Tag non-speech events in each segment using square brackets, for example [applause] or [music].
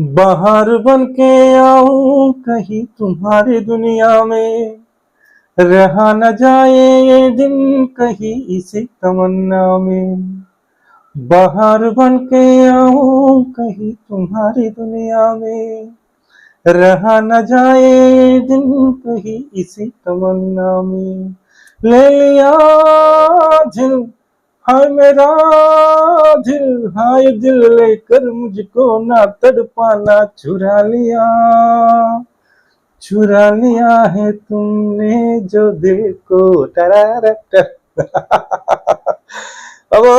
बाहर बन के आऊँ कहीं तुम्हारी दुनिया में। रहा न जाए ये दिन कहीं इसी तमन्ना में। बाहर बन के आऊँ कहीं तुम्हारी दुनिया में। रहा न जाए दिन कहीं इसी तमन्ना में। ले लिया दिल हाय मेरा दिल हाय दिल लेकर मुझको ना तड़पाना चुरा लिया चुरा लिया है तुमने जो दिल को ടരാരട്ട. അപ്പോ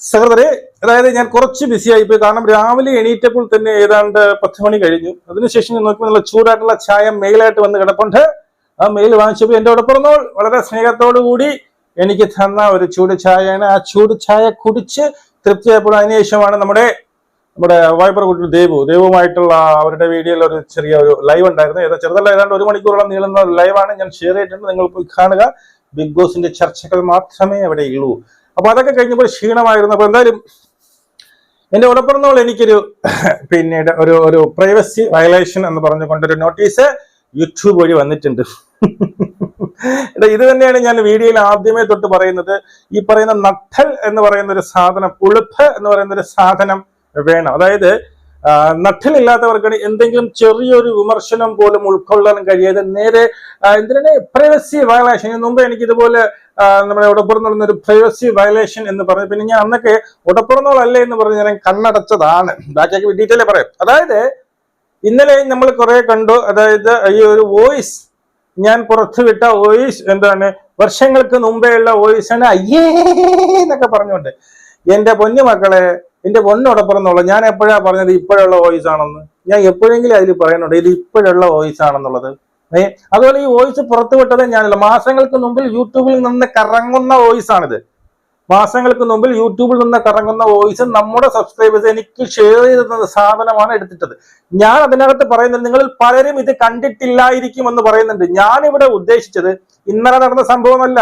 സഹോദരെ അതായത് ഞാൻ കുറച്ച് ബിസി ആയിപ്പോയി കാരണം രാവിലെ എണീറ്റപ്പോൾ തന്നെ ഏതാണ്ട് പത്ത് മണി കഴിഞ്ഞു അതിനുശേഷം ഞാൻ നോക്കുമ്പോൾ നല്ല ചൂടായിട്ടുള്ള ചായ മെയിലായിട്ട് വന്ന് കിടപ്പുണ്ട് ആ മെയിൽ വാങ്ങിച്ചപ്പോൾ എന്റെ അവിടെ പിറന്നോൾ വളരെ സ്നേഹത്തോടു കൂടി എനിക്ക് തന്ന ഒരു ചൂട് ചായയാണ്. ആ ചൂട് ചായ കുടിച്ച് തൃപ്തിയായപ്പോൾ അതിനുശേഷമാണ് നമ്മുടെ നമ്മുടെ വൈബർ കുട്ടി ദേവു ദേവുമായിട്ടുള്ള അവരുടെ വീഡിയോയിൽ ഒരു ചെറിയ ഒരു ലൈവ് ഉണ്ടായിരുന്നു. ഏതാ ചെറുതല്ല ഏതാണ്ട് ഒരു മണിക്കൂറോളം നീളുന്ന ഒരു ലൈവാണ് ഞാൻ ഷെയർ ചെയ്തിട്ടുണ്ട്. നിങ്ങൾ പോയി കാണുക. ബിഗ് ബോസിന്റെ ചർച്ചകൾ മാത്രമേ അവിടെ ഉള്ളൂ. അപ്പൊ അതൊക്കെ കഴിഞ്ഞപ്പോൾ ക്ഷീണമായിരുന്നു അപ്പൊ എന്തായാലും എന്റെ ഉടപ്പിറന്നോൾ എനിക്കൊരു [laughs] പിന്നീട് ഒരു ഒരു പ്രൈവസി വയലേഷൻ എന്ന് പറഞ്ഞുകൊണ്ടൊരു നോട്ടീസ് യൂട്യൂബ് വഴി വന്നിട്ടുണ്ട്. [laughs] എടാ ഇത് തന്നെയാണ് ഞാൻ വീഡിയോയിൽ ആദ്യമേ തൊട്ട് പറയുന്നത്. ഈ പറയുന്ന നട്ടൽ എന്ന് പറയുന്ന ഒരു സാധനം ഉളുപ്പ് എന്ന് പറയുന്ന ഒരു സാധനം വേണം. അതായത് നട്ടിലില്ലാത്തവർക്ക് എന്തെങ്കിലും ചെറിയൊരു വിമർശനം പോലും ഉൾക്കൊള്ളാൻ കഴിയാതെ നേരെ എന്തിനാണ് പ്രൈവസി വയലേഷൻ മുമ്പ് എനിക്ക് ഇതുപോലെ നമ്മുടെ ഉടപ്പുറം നടന്ന ഒരു പ്രൈവസി വയലേഷൻ എന്ന് പറഞ്ഞു. പിന്നെ ഞാൻ അന്നൊക്കെ ഉടപ്പുറന്നോളല്ലേ എന്ന് പറഞ്ഞ് ഞാൻ കണ്ണടച്ചതാണ്. ബാക്കിയൊക്കെ ഡീറ്റെയിൽ പറയാം. അതായത് ഇന്നലെ നമ്മൾ കുറെ കണ്ടു. അതായത് ഈ ഒരു വോയിസ് ഞാൻ പുറത്തുവിട്ട വോയിസ് എന്താണ്? വർഷങ്ങൾക്ക് മുമ്പേ ഉള്ള വോയിസ് ആണ് അയ്യേ എന്നൊക്കെ പറഞ്ഞുകൊണ്ട്. എന്റെ പൊന്നു മക്കളെ എന്റെ എന്നുള്ളത് ഞാൻ എപ്പോഴാ പറഞ്ഞത് ഇപ്പോഴുള്ള വോയിസ് ആണെന്ന്? ഞാൻ എപ്പോഴെങ്കിലും അതിൽ പറയുന്നുണ്ട് ഇത് ഇപ്പോഴുള്ള വോയിസ് ആണെന്നുള്ളത്. ഏ? അതുപോലെ ഈ വോയിസ് പുറത്തുവിട്ടത് ഞാനല്ല. മാസങ്ങൾക്ക് മുമ്പിൽ യൂട്യൂബിൽ നിന്ന് കറങ്ങുന്ന വോയിസ് ആണിത്. മാസങ്ങൾക്ക് മുമ്പിൽ യൂട്യൂബിൽ നിന്ന് കറങ്ങുന്ന വോയിസ് നമ്മുടെ സബ്സ്ക്രൈബേഴ്സ് എനിക്ക് ഷെയർ ചെയ്തിരുന്ന സാധനമാണ് എടുത്തിട്ടത്. ഞാൻ അതിനകത്ത് പറയുന്നത് നിങ്ങളിൽ പലരും ഇത് കണ്ടിട്ടില്ലായിരിക്കും എന്ന് പറയുന്നുണ്ട്. ഞാൻ ഇവിടെ ഉദ്ദേശിച്ചത് ഇന്നലെ നടന്ന സംഭവമല്ല.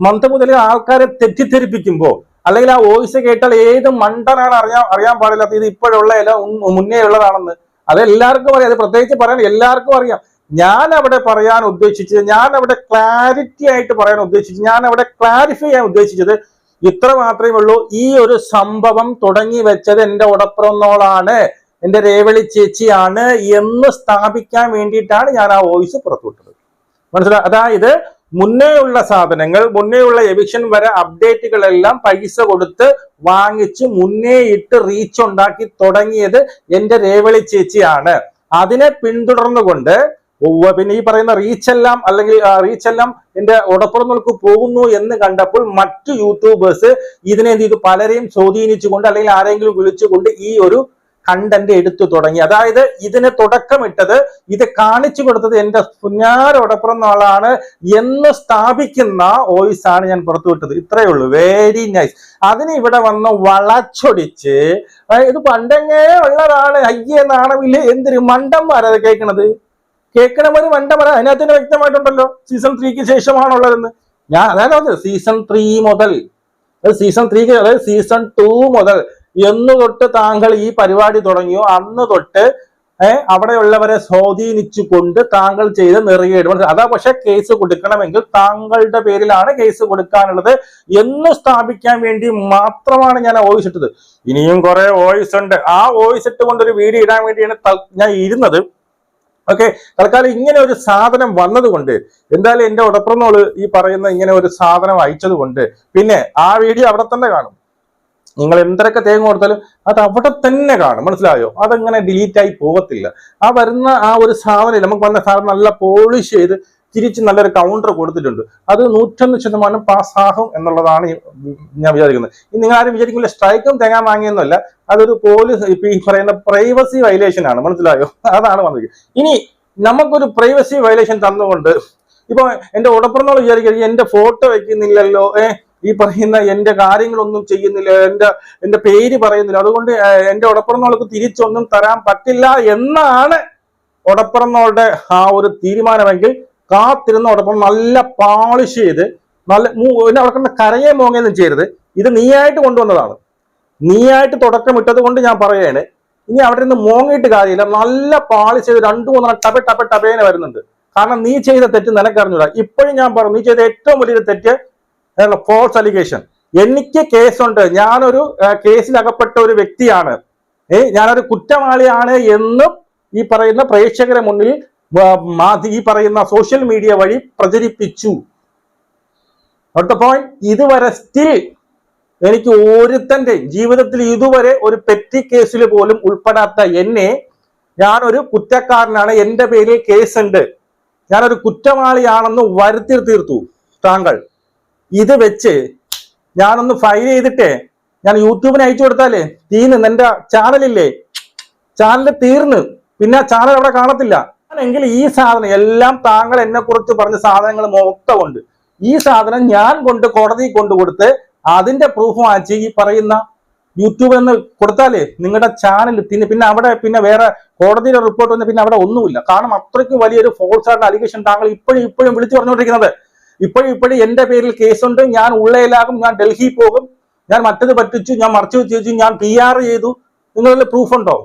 മന്ത് മുതൽ ആൾക്കാരെ തെറ്റിദ്ധരിപ്പിക്കുമ്പോൾ അല്ലെങ്കിൽ ആ വോയിസ് കേട്ടാൽ ഏത് മണ്ടനാണ് അറിയാൻ അറിയാൻ പാടില്ലാത്ത ഇത് ഇപ്പോഴുള്ള ഇല മുന്നേ ഉള്ളതാണെന്ന് അത് എല്ലാവർക്കും അറിയാം. അത് പ്രത്യേകിച്ച് പറയാൻ എല്ലാവർക്കും അറിയാം. ഞാൻ അവിടെ പറയാൻ ഉദ്ദേശിച്ചത് ഞാൻ അവിടെ ക്ലാരിറ്റി ആയിട്ട് പറയാൻ ഉദ്ദേശിച്ചത് ഞാൻ അവിടെ ക്ലാരിഫൈ ചെയ്യാൻ ഉദ്ദേശിച്ചത് ഇത്ര മാത്രമേ ഉള്ളൂ. ഈ ഒരു സംഭവം തുടങ്ങി വെച്ചത് എന്റെ ഉടപ്പുറന്നോളാണ്. എന്റെ രേവളി ചേച്ചിയാണ് എന്ന് സ്ഥാപിക്കാൻ വേണ്ടിയിട്ടാണ് ഞാൻ ആ വോയിസ് പുറത്തുവിട്ടത്. മനസ്സിലായി അതായത് മുന്നേയുള്ള സാധനങ്ങൾ മുന്നേയുള്ള എവിഷൻ വരെ അപ്ഡേറ്റുകളെല്ലാം പൈസ കൊടുത്ത് വാങ്ങിച്ച് മുന്നേ ഇട്ട് റീച്ച് ഉണ്ടാക്കി തുടങ്ങിയത് എന്റെ രേവളി ചേച്ചിയാണ്. അതിനെ പിന്തുടർന്നുകൊണ്ട് പിന്നെ ഈ പറയുന്ന റീച്ച് എല്ലാം അല്ലെങ്കിൽ റീച്ച് എല്ലാം എന്റെ ഉടപ്പുറങ്ങൾക്ക് പോകുന്നു എന്ന് കണ്ടപ്പോൾ മറ്റു യൂട്യൂബേഴ്സ് ഇതിനെ എന്ത് ചെയ്തു? പലരെയും സ്വാധീനിച്ചുകൊണ്ട് അല്ലെങ്കിൽ ആരെങ്കിലും വിളിച്ചുകൊണ്ട് ഈ ഒരു കണ്ടന്റ് എടുത്തു തുടങ്ങി. അതായത് ഇതിന് തുടക്കമിട്ടത് ഇത് കാണിച്ചു കൊടുത്തത് എന്റെ പുന്നാരോടൊപ്പം നാളാണ് എന്ന് സ്ഥാപിക്കുന്ന വോയിസ് ആണ് ഞാൻ പുറത്തുവിട്ടത് ഇത്രയേ ഉള്ളൂ. വെരി നൈസ് അതിന് ഇവിടെ വന്ന് വളച്ചൊടിച്ച് ഇത് പണ്ടെങ്ങേ ഉള്ളതാണ്. അയ്യേ നാണമില്ലേ? എന്തൊരു മണ്ടന്മാരത് കേൾക്കണത് കേൾക്കണവര് പറ. അതിനകത്ത് തന്നെ വ്യക്തമായിട്ടുണ്ടല്ലോ സീസൺ ത്രീക്ക് ശേഷമാണുള്ളതെന്ന്. ഞാൻ അതാണ് പറഞ്ഞത് സീസൺ ത്രീ മുതൽ സീസൺ ത്രീക്ക് അതായത് സീസൺ ടു മുതൽ എന്ന് തൊട്ട് താങ്കൾ ഈ പരിപാടി തുടങ്ങിയോ അന്ന് തൊട്ട് ഏഹ് അവിടെയുള്ളവരെ സ്വാധീനിച്ചു കൊണ്ട് താങ്കൾ ചെയ്ത നെറിയേട് അതാ പക്ഷെ കേസ് കൊടുക്കണമെങ്കിൽ താങ്കളുടെ പേരിലാണ് കേസ് കൊടുക്കാനുള്ളത് എന്ന് സ്ഥാപിക്കാൻ വേണ്ടി മാത്രമാണ് ഞാൻ വോയിസ് ഇട്ടത്. ഇനിയും കുറെ വോയിസ് ഉണ്ട്. ആ വോയിസ് ഇട്ടുകൊണ്ട് ഒരു വീഡിയോ ഇടാൻ വേണ്ടിയാണ് ഞാൻ ഇരുന്നത്. ഓക്കെ തൽക്കാലം ഇങ്ങനെ ഒരു സാധനം വന്നതുകൊണ്ട് എന്തായാലും എന്റെ ഉടപ്പുറന്നോൾ ഈ പറയുന്ന ഇങ്ങനെ ഒരു സാധനം അയച്ചത് കൊണ്ട് പിന്നെ ആ വീഡിയോ അവിടെ തന്നെ കാണും. നിങ്ങൾ എന്തൊക്കെ തേങ്ങ കൊടുത്താലും അത് അവിടെ തന്നെ കാണും മനസ്സിലായോ? അതങ്ങനെ ഡിലീറ്റ് ആയി പോകത്തില്ല. ആ വരുന്ന ആ ഒരു സാധനം നമുക്ക് വന്ന സാധനം നല്ല പോളിഷ് ചെയ്ത് തിരിച്ച് നല്ലൊരു കൗണ്ടർ കൊടുത്തിട്ടുണ്ട്. അത് നൂറ്റൊന്ന് ശതമാനം പാസ്സാകും എന്നുള്ളതാണ് ഞാൻ വിചാരിക്കുന്നത്. ഇനി നിങ്ങൾ ആരും വിചാരിക്കില്ല സ്ട്രൈക്കും തേങ്ങാൻ വാങ്ങിയെന്നല്ല. അതൊരു പോലീസ് ഈ പറയുന്ന പ്രൈവസി വയലേഷൻ ആണ്. മനസ്സിലായോ? [laughs] അതാണ് വന്നിരിക്കുന്നത്. ഇനി നമുക്കൊരു പ്രൈവസി വയലേഷൻ തന്നുകൊണ്ട് ഇപ്പൊ എന്റെ ഉടപ്പുറന്നോൾ വിചാരിക്കുക എന്റെ ഫോട്ടോ വെക്കുന്നില്ലല്ലോ. ഏഹ് ഈ പറയുന്ന എന്റെ കാര്യങ്ങളൊന്നും ചെയ്യുന്നില്ല. എന്റെ എന്റെ പേര് പറയുന്നില്ല. അതുകൊണ്ട് എന്റെ ഉടപ്പുറന്നോൾക്ക് തിരിച്ചൊന്നും തരാൻ പറ്റില്ല എന്നാണ് ഉടപ്പുറന്നോളുടെ ആ ഒരു തീരുമാനമെങ്കിൽ കാത്തിരുന്ന ഉടപ്പുറം നല്ല പാളിഷ് ചെയ്ത് നല്ല പിന്നെ അവിടെ കണ്ട കരയെ മോങ്ങയൊന്നും ചെയ്യരുത്. ഇത് നീയായിട്ട് കൊണ്ടുവന്നതാണ്. നീയായിട്ട് തുടക്കമിട്ടത് കൊണ്ട് ഞാൻ പറയാണ് ഇനി അവിടെ നിന്ന് മോങ്ങിയിട്ട് കാര്യമില്ല. നല്ല പാളിഷ് ചെയ്ത് രണ്ടു മൂന്നെണ്ണം ടപ ടപ ടപേനെ വരുന്നുണ്ട്. കാരണം നീ ചെയ്ത തെറ്റ് നിനക്കറിഞ്ഞൂടാ. ഇപ്പോഴും ഞാൻ പറഞ്ഞു നീ ചെയ്ത ഏറ്റവും വലിയൊരു തെറ്റ് ഫോൾസ് അലിഗേഷൻ എനിക്ക് കേസുണ്ട്. ഞാനൊരു കേസിലകപ്പെട്ട ഒരു വ്യക്തിയാണ്. ഏ ഞാനൊരു കുറ്റവാളിയാണ് എന്നും ഈ പറയുന്ന പ്രേക്ഷകരെ മുന്നിൽ ഈ പറയുന്ന സോഷ്യൽ മീഡിയ വഴി പ്രചരിപ്പിച്ചു. അടുത്ത പോയിന്റ് ഇതുവരെ സ്റ്റിൽ എനിക്ക് ഒരുത്തന്റെ ജീവിതത്തിൽ ഇതുവരെ ഒരു പെറ്റി കേസിൽ പോലും ഉൾപ്പെടാത്ത എന്നെ ഞാനൊരു കുറ്റക്കാരനാണ്. എന്റെ പേരിൽ കേസുണ്ട്. ഞാനൊരു കുറ്റവാളിയാണെന്ന് വരുത്തി തീർത്തു താങ്കൾ. ഇത് വെച്ച് ഞാനൊന്ന് ഫയൽ ചെയ്തിട്ടേ ഞാൻ യൂട്യൂബിന് അയച്ചു കൊടുത്താലേ തീന്ന് എന്റെ ചാനലില്ലേ ചാനൽ തീർന്ന്. പിന്നെ ചാനൽ അവിടെ കാണത്തില്ല. എങ്കിൽ ഈ സാധനം എല്ലാം താങ്കൾ എന്നെ കുറിച്ച് പറഞ്ഞ സാധനങ്ങൾ മൊത്തമുണ്ട് ഈ സാധനം ഞാൻ കൊണ്ട് കോടതി കൊണ്ട് കൊടുത്ത് അതിന്റെ പ്രൂഫ് വാങ്ങിച്ച് ഈ പറയുന്ന യൂട്യൂബ് എന്ന് കൊടുത്താലേ നിങ്ങളുടെ ചാനൽ പിന്നെ പിന്നെ അവിടെ പിന്നെ വേറെ കോടതിയുടെ റിപ്പോർട്ട് വന്ന് പിന്നെ അവിടെ ഒന്നുമില്ല. കാരണം അത്രയ്ക്ക് വലിയൊരു ഫോൾസ് ആയിട്ട് അലിഗേഷൻ താങ്കൾ ഇപ്പോഴും ഇപ്പോഴും വിളിച്ചു പറഞ്ഞുകൊണ്ടിരിക്കുന്നത്. ഇപ്പോഴും ഇപ്പോഴും എന്റെ പേരിൽ കേസുണ്ട് ഞാൻ ഉള്ളയിലാകും. ഞാൻ ഡൽഹി പോകും. ഞാൻ മറ്റത് പറ്റിച്ചു. ഞാൻ മറച്ചു വെച്ചു ഞാൻ പി ആർ ചെയ്തു. നിങ്ങളിൽ പ്രൂഫ് ഉണ്ടോ?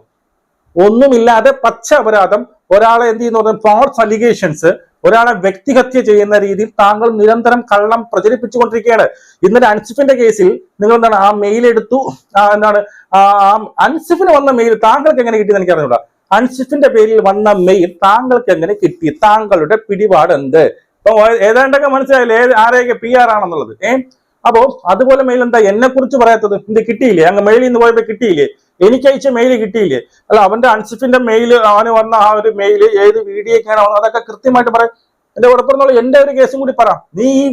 ഒന്നുമില്ലാതെ പച്ച അപരാധം ഒരാളെ എന്ത് ചെയ്യുന്ന? പറഞ്ഞാൽ ഫോൾസ് അലിഗേഷൻസ് ഒരാളെ വ്യക്തിഹത്യ ചെയ്യുന്ന രീതിയിൽ താങ്കൾ നിരന്തരം കള്ളം പ്രചരിപ്പിച്ചുകൊണ്ടിരിക്കുകയാണ്. ഇന്നലെ അൻസിഫിന്റെ കേസിൽ നിങ്ങൾ എന്താണ് ആ മെയിൽ എടുത്തു. എന്താണ് ആ അൻസിഫിന് വന്ന മെയിൽ താങ്കൾക്ക് എങ്ങനെ കിട്ടിയെന്ന് എനിക്ക് അറിഞ്ഞൂടാ അൻസിഫിന്റെ പേരിൽ വന്ന മെയിൽ താങ്കൾക്ക് എങ്ങനെ കിട്ടി? താങ്കളുടെ പിടിപാട് എന്ത് അപ്പൊ ഏതാണ്ടൊക്കെ മനസ്സിലായില്ലേ? ഏത് ആരെയൊക്കെ പി ആർ ആണെന്നുള്ളത്. ഏഹ് അപ്പോ അതുപോലെ മെയിൽ എന്താ? എന്നെ കുറിച്ച് പറയാത്തത് എന്ത് കിട്ടിയില്ലേ? അങ്ങ് മെയിലിൽ നിന്ന് പോയപ്പോ കിട്ടിയില്ലേ? എനിക്ക് അയച്ച മെയിൽ കിട്ടിയില്ലേ? അല്ല അവന്റെ അൻസിഫിന്റെ മെയിൽ അവന് വന്ന ആ ഒരു മെയിൽ ഏത് വീഡിയോക്കാണ് വന്നത്? അതൊക്കെ കൃത്യമായിട്ട് പറയാം എന്റെ ഉടപ്പുറന്നുള്ള എന്റെ ഒരു കേസും കൂടി പറ. നീ ഈ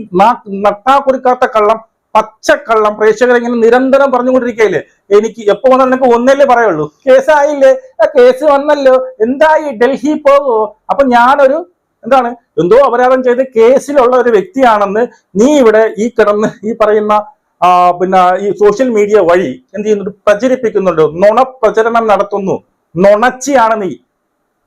നട്ടാ കുറിക്കാത്ത കള്ളം പച്ചക്കള്ളം പ്രേക്ഷകരെ ഇങ്ങനെ നിരന്തരം പറഞ്ഞുകൊണ്ടിരിക്കുകയില്ലേ എനിക്ക് എപ്പോ വന്നാൽ നിനക്ക് ഒന്നല്ലേ പറയുള്ളൂ. കേസായില്ലേ ആ കേസ് വന്നല്ലോ. എന്തായി ഡൽഹി പോകോ അപ്പൊ ഞാനൊരു എന്താണ് എന്തോ അപരാധം ചെയ്ത് കേസിലുള്ള ഒരു വ്യക്തിയാണെന്ന് നീ ഇവിടെ ഈ കിടന്ന് ഈ പറയുന്ന പിന്നെ ഈ സോഷ്യൽ മീഡിയ വഴി എന്ത് ചെയ്യുന്നുണ്ട്? പ്രചരിപ്പിക്കുന്നുണ്ട്. നുണ പ്രചരണം നടത്തുന്നു. നുണച്ചിയാണ് നീ.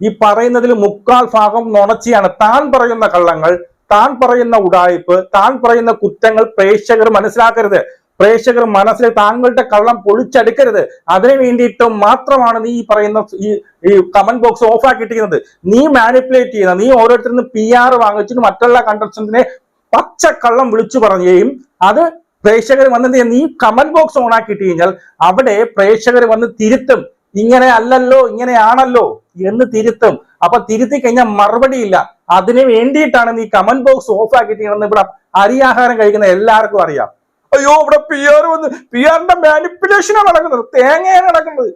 ഈ പറയുന്നതിൽ മുക്കാൽ ഭാഗം നുണച്ചിയാണ്. താൻ പറയുന്ന കള്ളങ്ങൾ താൻ പറയുന്ന ഉടായ്പ് താൻ പറയുന്ന കുറ്റങ്ങൾ പ്രേക്ഷകർ മനസ്സിലാക്കരുത്. പ്രേക്ഷകർ മനസ്സിൽ താങ്കളുടെ കള്ളം പൊളിച്ചെടുക്കരുത്. അതിനു വേണ്ടിയിട്ട് മാത്രമാണ് നീ ഈ പറയുന്ന ഈ ഈ കമന്റ് ബോക്സ് ഓഫ് ആക്കിയിട്ടിരിക്കുന്നത്. നീ മാനിപ്പുലേറ്റ് ചെയ്യുന്ന നീ ഓരോരുത്തരും പി ആർ വാങ്ങിച്ചിട്ട് മറ്റുള്ള കണ്ടസ്റ്റന്റിനെ പച്ചക്കള്ളം വിളിച്ചു പറയുകയും അത് പ്രേക്ഷകർ വന്ന്? നീ കമന്റ് ബോക്സ് ഓൺ ആക്കിയിട്ട് കഴിഞ്ഞാൽ അവിടെ പ്രേക്ഷകർ വന്ന് തിരുത്തും. ഇങ്ങനെ അല്ലല്ലോ ഇങ്ങനെയാണല്ലോ എന്ന് തിരുത്തും. അപ്പൊ തിരുത്തി കഴിഞ്ഞാൽ മറുപടി ഇല്ല. അതിന് വേണ്ടിയിട്ടാണ് നീ കമന്റ് ബോക്സ് ഓഫ് ആക്കിയിട്ട് ഇവിടെ അരിയാഹാരം കഴിക്കുന്ന എല്ലാവർക്കും അറിയാം. അയ്യോ ഇവിടെ പി ആർ വന്ന് പി ആറിന്റെ മാനിപ്പുലേഷനാണ് നടക്കുന്നത്. തേങ്ങയാണ് നടക്കുന്നത്.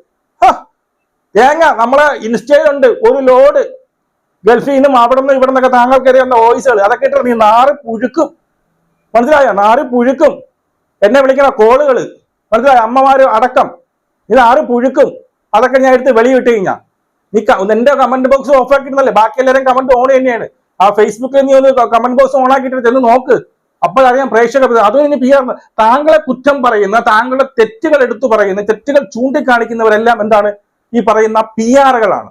തേങ്ങ നമ്മളെ ഇൻസ്റ്റയിലുണ്ട് ഒരു ലോഡ് ഗൾഫിൽ നിന്നും അവിടെ നിന്ന് ഇവിടെ നിന്നൊക്കെ താങ്കൾക്കറിയാവുന്ന വോയിസുകൾ അതൊക്കെ ഇട്ട് നീ നാറ് പുഴുക്കും. മനസ്സിലായോ? നാറ് പുഴുക്കും. എന്നെ വിളിക്കുന്ന കോളുകൾ മനസ്സിലായി? അമ്മമാര് അടക്കം. ഇത് ആറ് പുഴുക്കും? അതൊക്കെ ഞാൻ എടുത്ത് വെളിയിട്ട് കഴിഞ്ഞാൽ നീ എന്റെ കമന്റ് ബോക്സ് ഓഫ് ആക്കിയിരുന്നല്ലേ ബാക്കി എല്ലാവരും കമന്റ് ഓൺ തന്നെയാണ്. ആ ഫേസ്ബുക്കിൽ നീ ഒന്ന് കമന്റ് ബോക്സ് ഓൺ ആക്കിയിട്ട് ചെന്ന് നോക്ക്. അപ്പോഴറിയാം പ്രേക്ഷകർ അതും ഇനി പി താങ്കളെ കുറ്റം പറയുന്ന താങ്കളുടെ തെറ്റുകൾ എടുത്തു പറയുന്ന തെറ്റുകൾ ചൂണ്ടിക്കാണിക്കുന്നവരെല്ലാം എന്താണ്? ഈ പറയുന്ന പി ആറുകളാണ്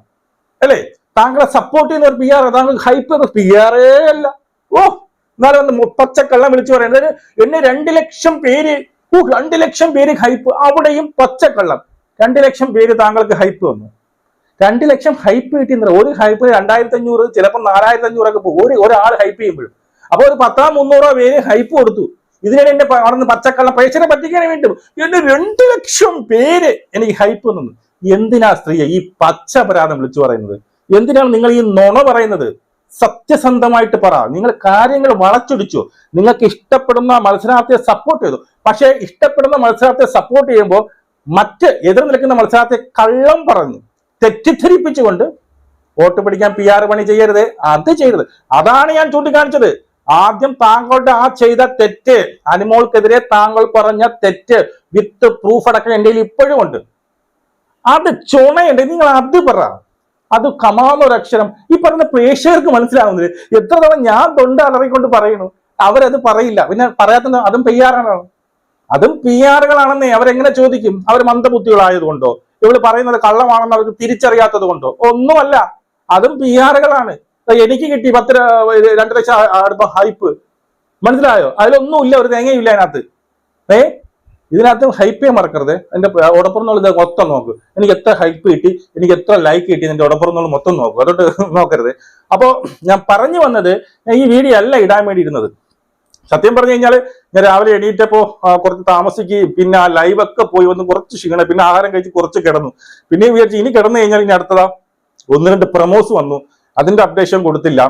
അല്ലേ? താങ്കളെ സപ്പോർട്ട് ചെയ്യുന്ന ഒരു പി ആർ താങ്കൾ ഹൈപ്പ് പി ആറേ അല്ല. ഓ! എന്നാലും ഒന്ന് പച്ചക്കള്ളം വിളിച്ചു പറയുന്നത്. എന്നെ രണ്ട് ലക്ഷം പേര് രണ്ട് ലക്ഷം പേര് ഹൈപ്പ് അവിടെയും പച്ചക്കള്ളം. രണ്ട് ലക്ഷം പേര് താങ്കൾക്ക് ഹൈപ്പ് വന്നു. രണ്ട് ലക്ഷം ഹൈപ്പ് കിട്ടിയെന്ന് ഒരു ഹൈപ്പ് രണ്ടായിരത്തി അഞ്ഞൂറ് ചിലപ്പോൾ നാലായിരത്തി അഞ്ഞൂറൊക്കെ പോകും. ഒരു ഒരാൾ ഹൈപ്പ് ചെയ്യുമ്പോഴും. അപ്പൊ ഒരു പത്താ മുന്നൂറോ പേര് ഹൈപ്പ് കൊടുത്തു. ഇതിനിടെ എന്റെ അവിടെ അവിടുന്ന് പച്ചക്കള്ളം പൈസനെ പറ്റിക്കാൻ വേണ്ടി എന്റെ രണ്ട് ലക്ഷം പേര് എനിക്ക് ഹൈപ്പ് വന്നു. എന്തിനാ സ്ത്രീയെ ഈ പച്ച വിളിച്ചു പറയുന്നത്? എന്തിനാണ് നിങ്ങൾ ഈ നുണ പറയുന്നത്? സത്യസന്ധമായിട്ട് പറ. നിങ്ങൾ കാര്യങ്ങൾ വളച്ചൊടിച്ചു. നിങ്ങൾക്ക് ഇഷ്ടപ്പെടുന്ന മത്സരാർത്ഥിയെ സപ്പോർട്ട് ചെയ്തു. പക്ഷേ ഇഷ്ടപ്പെടുന്ന മത്സരാർത്ഥിയെ സപ്പോർട്ട് ചെയ്യുമ്പോൾ മറ്റ് എതിർ നിൽക്കുന്ന മത്സരാർത്ഥിയെ കള്ളം പറഞ്ഞു. തെറ്റിദ്ധരിപ്പിച്ചുകൊണ്ട് വോട്ട് പിടിക്കാൻ പി ആർ പണി ചെയ്യരുത്. അത് ചെയ്തത് അതാണ് ഞാൻ ചൂണ്ടിക്കാണിച്ചത്. ആദ്യം താങ്കളുടെ ആ ചെയ്ത തെറ്റ് അനുമോൾക്കെതിരെ താങ്കൾ പറഞ്ഞ തെറ്റ് വിത്ത് പ്രൂഫ് അടക്കം എന്റെ ഇപ്പോഴും ഉണ്ട്. അത് ചുണയുണ്ട്. നിങ്ങൾ അത് പറ. അത് കമാന്നൊരു അക്ഷരം ഈ പറഞ്ഞ പ്രേക്ഷകർക്ക് മനസ്സിലാവുന്നില്ല എത്ര തവണ ഞാൻ തൊണ്ട അലറിക്കൊണ്ട് പറയുന്നു അവരത് പറയില്ല. പിന്നെ പറയാത്ത അതും പി ആറുകളാണ് അതും പി ആറുകളാണെന്നേ അവരെങ്ങനെ ചോദിക്കും? അവർ മന്ദബുദ്ധികളായതുകൊണ്ടോ? ഇവൾ പറയുന്നത് കള്ളമാണെന്ന് അവർക്ക് തിരിച്ചറിയാത്തത് കൊണ്ടോ ഒന്നുമല്ല. അതും പി ആറുകളാണ് എനിക്ക് കിട്ടി പത്ത് രണ്ട് ലക്ഷം അടുത്ത ഹൈപ്പ് മനസ്സിലായോ? അതിലൊന്നും ഇല്ല ഒരു തേങ്ങയില്ല അതിനകത്ത്. ഏ? ഇതിനകത്ത് ഹൈപ്പ് മറക്കരുത്. എന്റെ ഉടപ്പുറന്നുള്ള ഇത് മൊത്തം നോക്ക്. എനിക്ക് എത്ര ഹൈപ്പ് കിട്ടി എനിക്ക് എത്ര ലൈക്ക് കിട്ടി എന്റെ ഉടപ്പുറന്നുള്ള മൊത്തം നോക്കും. അതോട്ട് [laughs] നോക്കരുത്. അപ്പോ ഞാൻ പറഞ്ഞു വന്നത് ഈ വീഡിയോ അല്ല ഇടാൻ വേണ്ടി ഇരുന്നത് സത്യം പറഞ്ഞു കഴിഞ്ഞാൽ ഞാൻ രാവിലെ എണീറ്റപ്പോ കുറച്ച് താമസിക്കുകയും പിന്നെ ആ ലൈവ് ഒക്കെ പോയി വന്ന് കുറച്ച് ക്ഷീണം പിന്നെ ആഹാരം കഴിച്ച് കുറച്ച് കിടന്നു. പിന്നെ വിചാരിച്ചു ഇനി കിടന്നു കഴിഞ്ഞാൽ ഇനി അടുത്തതാ? ഒന്ന് രണ്ട് പ്രമോസ് വന്നു. അതിന്റെ അപ്ഡേഷൻ കൊടുത്തില്ല.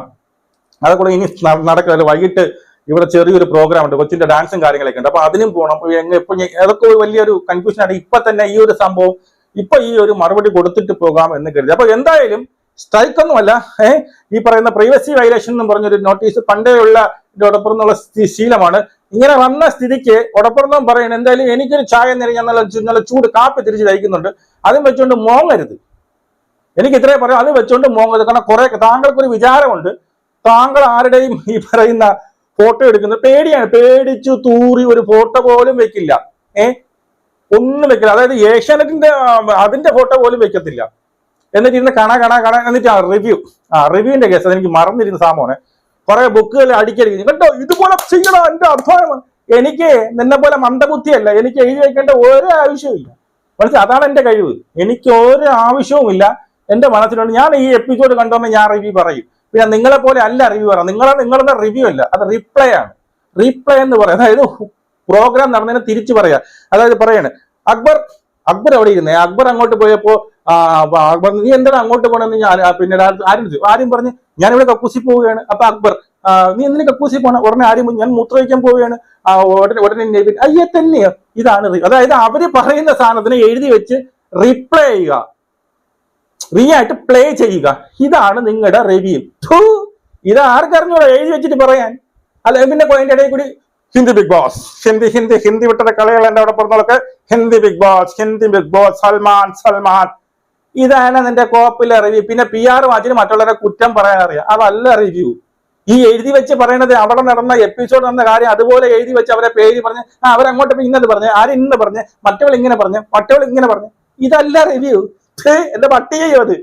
അതൊക്കെ ഇനി നടക്കില്ല വൈകിട്ട് ഇവിടെ ചെറിയൊരു പ്രോഗ്രാം ഉണ്ട് കൊച്ചിന്റെ ഡാൻസും കാര്യങ്ങളൊക്കെ ഉണ്ട്. അപ്പൊ അതിനും പോകണം ഇപ്പൊ അതൊക്കെ വലിയൊരു കൺഫ്യൂഷൻ ആണ്. ഇപ്പൊ തന്നെ ഈ ഒരു സംഭവം ഇപ്പൊ ഈ ഒരു മറുപടി കൊടുത്തിട്ട് പോകാം എന്ന് കരുതി. അപ്പൊ എന്തായാലും സ്ട്രൈക്ക് ഒന്നുമല്ല ഏഹ് ഈ പറയുന്ന പ്രൈവസി വയലേഷൻ എന്ന് പറഞ്ഞൊരു നോട്ടീസ് പണ്ടേയുള്ള ഉള്ള ഒടപ്പുറന്നുള്ള ശീലമാണ്. ഇങ്ങനെ വന്ന സ്ഥിതിക്ക് ഒടപ്പുറന്നും പറയുന്നത് എന്തായാലും എനിക്കൊരു ചായ നിറഞ്ഞ നല്ല ചൂട് കാപ്പി തിരിച്ച് കഴിക്കുന്നുണ്ട്. അതും വെച്ചുകൊണ്ട് മോങ്ങരുത്. എനിക്ക് ഇത്രേ പറയാം. അത് വെച്ചുകൊണ്ട് മോങ്ങരുത്. കാരണം കുറെ താങ്കൾക്കൊരു വിചാരമുണ്ട്. താങ്കൾ ആരുടെയും ഈ പറയുന്ന ഫോട്ടോ എടുക്കുന്ന പേടിയാണ്. പേടിച്ചു തൂറി ഒരു ഫോട്ടോ പോലും വെക്കില്ല. ഏ? ഒന്നും വെക്കില്ല. അതായത് ഏഷ്യാനെറ്റിന്റെ അതിന്റെ ഫോട്ടോ പോലും വെക്കത്തില്ല. എന്നിട്ട് ഇരുന്ന് കാണാ കാണാ കാണാ എന്നിട്ട് ആ റിവ്യൂ ആ റിവ്യൂവിന്റെ കേസ് എനിക്ക് മറന്നിരുന്ന സാമോനെ കുറെ ബുക്കുകൾ അടിക്കടിക്കുന്നു കേട്ടോ ഇതുപോലെ ചെയ്യണം എന്റെ അർത്ഥമാണ് എനിക്ക് നിന്നെ പോലെ മന്ദബുദ്ധിയല്ല. എനിക്ക് എഴുതി വെക്കേണ്ട ഒരു ആവശ്യമില്ല മനസ്സിലായി അതാണ് എന്റെ കഴിവ്. എനിക്ക് ഒരു ആവശ്യവുമില്ല. എന്റെ മനസ്സിലുണ്ട്. ഞാൻ ഈ എപ്പിസോഡ് കണ്ടോന്ന് ഞാൻ റിവ്യൂ പറയും. പിന്നെ നിങ്ങളെ പോലെ അല്ല റിവ്യൂ പറയാം നിങ്ങളെ നിങ്ങളുടെ റിവ്യൂ അല്ല. അത് റിപ്ലൈ ആണ്. റീപ്ലൈ എന്ന് പറയാം. അതായത് പ്രോഗ്രാം നടന്നതിനെ തിരിച്ചു പറയാ. അതായത് പറയാണ് അക്ബർ അക്ബർ എവിടെ ഇരുന്നേ? അക്ബർ അങ്ങോട്ട് പോയപ്പോ അക്ബർ നീ എന്താണ് അങ്ങോട്ട് പോണെന്ന് ഞാൻ പിന്നെ ആരും ആരും പറഞ്ഞ് ഞാൻ ഇവിടെ കക്കൂസി പോവുകയാണ്. അപ്പൊ അക്ബർ നീ എന്തിനു കക്കൂസി പോണ? ഉടനെ ആരും ഞാൻ മൂത്രവയ്ക്കാൻ പോവുകയാണ്. ഉടനെ ഉടനെ അയ്യെ അയ്യേ തന്നെയോ? ഇതാണ് അതായത് അവർ പറയുന്ന സാധനത്തിന് എഴുതി വെച്ച് റിപ്ലൈ ചെയ്യുക. റീ ആയിട്ട് പ്ലേ ചെയ്യുക. ഇതാണ് നിങ്ങളുടെ റിവ്യൂ ഇത് ആർക്കറിഞ്ഞോളൂ എഴുതി വെച്ചിട്ട് പറയാൻ. അല്ല പിന്നെ അതിന്റെ ഇടയിൽ കൂടി ഹിന്ദി ബിഗ് ബോസ്. ഹിന്ദി ഹിന്ദി ഹിന്ദി വിട്ടത് കളികൾ എന്റെ അവിടെ പറഞ്ഞതൊക്കെ Hindi big boss Hindi big boss Salman Salman. ഇതാണ് നിന്റെ കോപ്പിലെ റിവ്യൂ പിന്നെ പി ആർ വാച്ചിന് മറ്റുള്ളവരെ കുറ്റം പറയാൻ അറിയാം. അതല്ല റിവ്യൂ ഈ എഴുതി വെച്ച് പറയണത് അവിടെ നടന്ന എപ്പിസോഡ് നടന്ന കാര്യം അതുപോലെ എഴുതി വെച്ച് അവരെ പേര് പറഞ്ഞ് ആ അവരങ്ങോട്ട് ഇന്നത് പറഞ്ഞ് ആര് ഇന്ന് പറഞ്ഞ് മറ്റവൾ ഇങ്ങനെ പറഞ്ഞ് മറ്റവൾ ഇങ്ങനെ പറഞ്ഞ്. ഇതല്ല റിവ്യൂ എന്റെ പട്ടി ചെയ്യും അത്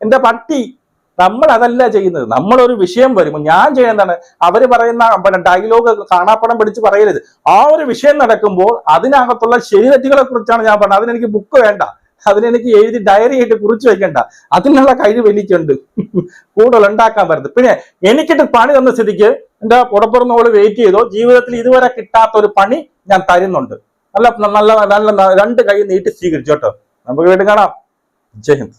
എന്റെ പട്ടി. നമ്മൾ അതല്ല ചെയ്യുന്നത്. നമ്മളൊരു വിഷയം വരുമ്പോൾ ഞാൻ ചെയ്യുന്നതാണ് അവർ പറയുന്ന ഡയലോഗ് കാണാപ്പടം പിടിച്ച് പറയരുത്. ആ ഒരു വിഷയം നടക്കുമ്പോൾ അതിനകത്തുള്ള ശരി തെറ്റുകളെ കുറിച്ചാണ് ഞാൻ പറഞ്ഞത്. അതിനെനിക്ക് ബുക്ക് വേണ്ട. അതിനെനിക്ക് എഴുതി ഡയറി ആയിട്ട് കുറിച്ച് വെക്കണ്ട. അതിനുള്ള കഴിവ് എനിക്കുണ്ട്. കൂടുതൽ ഉണ്ടാക്കാൻ പറ്റുന്നത് പിന്നെ എനിക്കിട്ട് പണി തന്ന സ്ഥിതിക്ക് എന്റെ പുറപ്പുറന്നോൾ വെയിറ്റ് ചെയ്തോ. ജീവിതത്തിൽ ഇതുവരെ കിട്ടാത്ത ഒരു പണി ഞാൻ തരുന്നുണ്ട്. നല്ല നല്ല നല്ല രണ്ട് കൈ നീട്ടി സ്വീകരിച്ചു കേട്ടോ. നമുക്ക് വീണ്ടും കാണാം. ജയ് ഹിന്ദ്